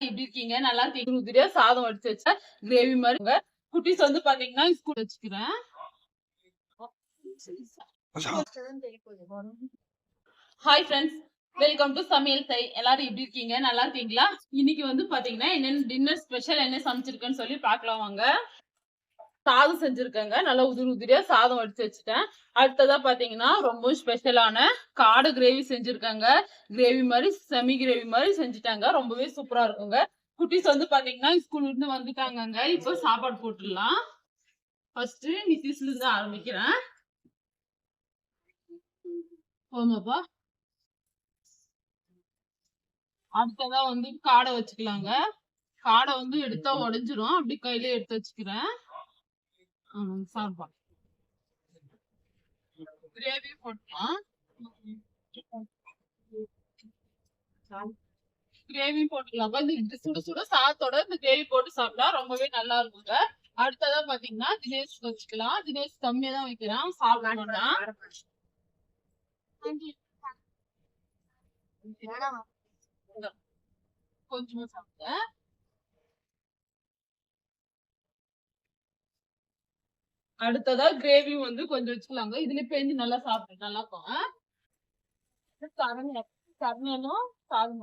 எப்படி இருக்கீங்க? நல்லா இருக்கீங்க? உதிரியா சாதம் வடிச்சு வச்சா கிரேவி மாதிரி குட்டீஸ் வந்து பாத்தீங்கன்னா ஸ்கூல் வச்சுக்கிறேன். ஹாய் ஃப்ரெண்ட்ஸ் வெல்கம் டு சமையல் தை. எல்லாரும் எப்படி இருக்கீங்க? நல்லா இருக்கீங்களா? இன்னைக்கு வந்து பாத்தீங்கன்னா என்னென்ன டின்னர் ஸ்பெஷல் என்ன சமைச்சிருக்குன்னு சொல்லி பாக்கலாம் வாங்க. சாதம் செஞ்சிருக்கேங்க. நல்லா உதிரி உதிரியா சாதம் வடிச்சு வச்சுட்டேன். அடுத்ததா பாத்தீங்கன்னா ரொம்ப ஸ்பெஷலான காடை கிரேவி செஞ்சிருக்காங்க. கிரேவி மாதிரி செமி கிரேவி மாதிரி செஞ்சுட்டாங்க. ரொம்பவே சூப்பரா இருக்குங்க. குட்டீஸ் வந்து பாத்தீங்கன்னா ஸ்கூல்ல இருந்து வந்துட்டாங்கங்க. இப்போ சாப்பாடு போட்டுடலாம். ஃபர்ஸ்ட் நிதிஷ்ல இருந்து ஆரம்பிக்கிறேன். போமாப்பா அடுத்ததா வந்து காடை வச்சுக்கலாங்க. காடை வந்து எடுத்தா உடஞ்சிரும். அப்படி கையில எடுத்து வச்சுக்கிறேன். சார்பா கிரேவி போட்டோம்? கிரேவி போட்டுக்கலாம்ப்பா இந்த சுட சுட சாதத்தோட இந்த கிரேவி போட்டு சாப்பிட்டா ரொம்பவே நல்லா இருக்குங்க. அடுத்ததா பாத்தீங்கன்னா தினேஷ் வச்சுக்கலாம். தினேஷ் கம்மியா தான் வைக்கிறான். சாப்பிட கொஞ்சமா சாப்பிட்டேன். அடுத்ததா கிரேவி வந்து கொஞ்சம் வச்சுக்கலாங்க. இதுல பேஞ்சு நல்லா சாப்பிட்டு நல்லா இருக்கும். ஆ? சரண்யா சரண்யனும் சாதம்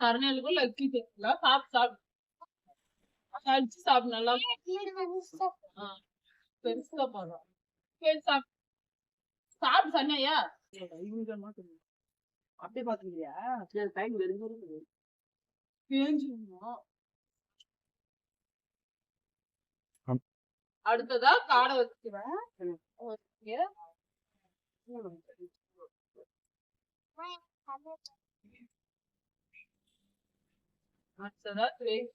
சரண்யலுக்கும் லக்கி தெரியல சாப்பிட்டு சாப்பிட்டு அடிச்சு சாப்பிட்டு நல்லா இருக்கும். ஆ, பெருசா போதும் சரி சாப்பிட்டு சாப்பிட்டு சரண்யா அப்படியே பாத்துக்கிறியா டைம் வெறும் அடுத்ததா காடை வச்சுக்கிறேன் ஓகே. அடுத்ததா கிரேவி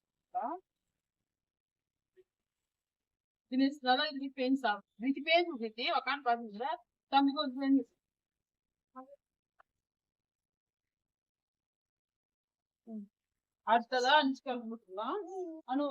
தினேஷ் நல்லா இதுக்கு பேன் சாப்பிடு இதுக்கு பேன் விட்டு உக்காந்து பாத்துக்கிற தம்பிக்கு ஒரு பேன் அடுத்ததா அஞ்சு கிழங்கு போட்டுக்கலாம் அனு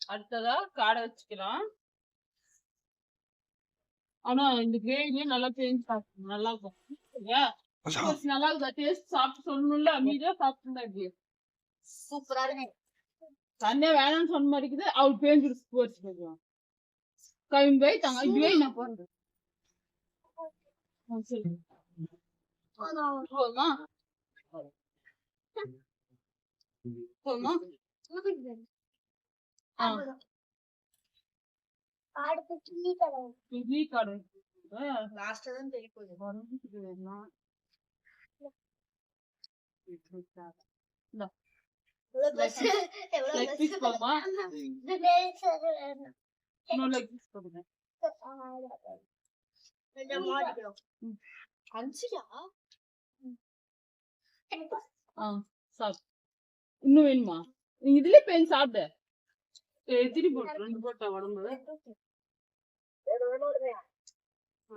அடுத்ததா காடை வச்சுக்கலாம். ஆனா இந்த கிரேவியே நல்லா பேஞ்சு நல்லா இருக்கும். சரியா? நல்லா இருக்குதா டேஸ்ட் சாப்பிட்டு சொல்லணும்ல அமைதியா சாப்பிட்டுருந்தா சூப்பரா இருக்கு தண்ணே வேணாம்னு சொன்ன மாதிரி இருக்குது அவள் பேஞ்சு போச்சு கொஞ்சம் கவின் போய் தங்க இதுவே நான் போறது போதுமா போதுமா ஆ அடுத்து கிள்ளி கடை இட்லி கடை லாஸ்ட் தான் தெரிய இன்னும் வேணுமா நீ இதுல பேன் சாப்பிட ஏய், எத்தினி போட்டு ரெண்டு போட்டா உடம்பு இது ஆ,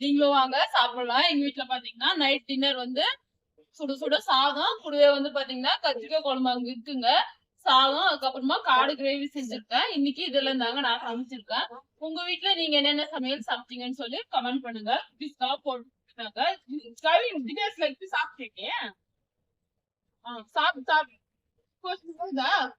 நீங்களும் வாங்க சாப்பிடலாம். எங்க வீட்ல பாத்தீங்கன்னா நைட் டின்னர் வந்து சுட சுட சாதம் கூடவே வந்து பாத்தீங்கன்னா கத்திரிக்காய் குழம்பு அங்க இருக்குங்க. சாதம் அதுக்கப்புறமா காடு கிரேவி செஞ்சிருக்கேன். இன்னைக்கு இதுல இருந்தாங்க நான் சமைச்சிருக்கேன். உங்க வீட்டுல நீங்க என்னென்ன சமையல் சாப்பிட்டீங்கன்னு சொல்லி கமெண்ட் பண்ணுங்க. பிஸ்கா போட்டுருக்காங்க சாப்பிட்டிருக்கேன். Ah, sabe, sabe? Poxa, não verdade.